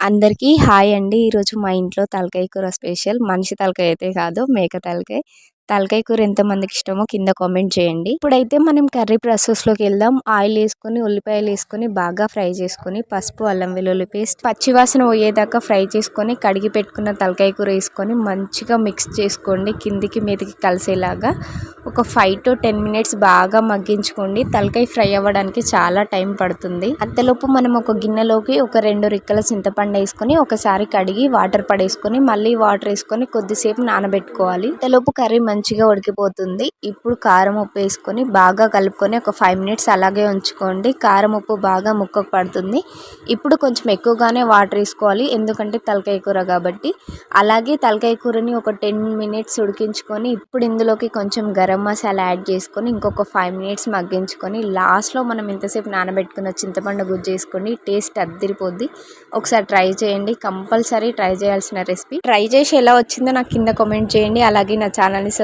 అందరికీ హాయ్ అండి. ఈరోజు మా ఇంట్లో తలకాయ కూర స్పెషల్. మనిషి తలకాయ అయితే కాదు మేక తలకాయ. తలకాయ కూర ఎంతమందికి ఇష్టమో కింద కామెంట్ చేయండి. ఇప్పుడైతే మనం కర్రీ ప్రాసెస్లోకి వెళ్దాం. ఆయిల్ వేసుకొని ఉల్లిపాయలు వేసుకొని బాగా ఫ్రై చేసుకొని పసుపు అల్లం వెల్లుల్లి పేస్ట్ పచ్చివాసన పోయేదాకా ఫ్రై చేసుకొని కడిగి పెట్టుకున్న తలకాయ కూర వేసుకొని మంచిగా మిక్స్ చేసుకోండి. కిందికి మీదకి కలిసేలాగా ఒక ఫైవ్ టు టెన్ మినిట్స్ బాగా మగ్గించుకోండి. తలకాయ ఫ్రై అవ్వడానికి చాలా టైం పడుతుంది. అంతలోపు మనం ఒక గిన్నెలోకి ఒక రెండు రిక్కల చింతపండు వేసుకొని ఒకసారి కడిగి వాటర్ పడేసుకొని మళ్ళీ వాటర్ వేసుకొని కొద్దిసేపు నానబెట్టుకోవాలి. అంతలోపు కర్రీ మంచిగా ఉడికిపోతుంది. ఇప్పుడు కారం ఉప్పు వేసుకొని బాగా కలుపుకొని ఒక ఫైవ్ మినిట్స్ అలాగే ఉంచుకోండి. కారం ఉప్పు బాగా ముక్కకు పడుతుంది. ఇప్పుడు కొంచెం ఎక్కువగానే వాటర్ వేసుకోవాలి. ఎందుకంటే తలకాయ కూర కాబట్టి. అలాగే తలకాయ కూరని ఒక టెన్ మినిట్స్ ఉడికించుకొని ఇప్పుడు ఇందులోకి కొంచెం గరం మసాలా యాడ్ చేసుకొని ఇంకొక ఫైవ్ మినిట్స్ మగ్గించుకొని లాస్ట్లో మనం ఇంతసేపు నానబెట్టుకున్న చింతపండు గుజ్జు వేసుకొని టేస్ట్ అద్దరిపోద్ది. ఒకసారి ట్రై చేయండి. కంపల్సరీ ట్రై చేయాల్సిన రెసిపీ ట్రై చేసి ఎలా వచ్చిందో నాకు కింద కామెంట్ చేయండి. అలాగే నా ఛానల్ని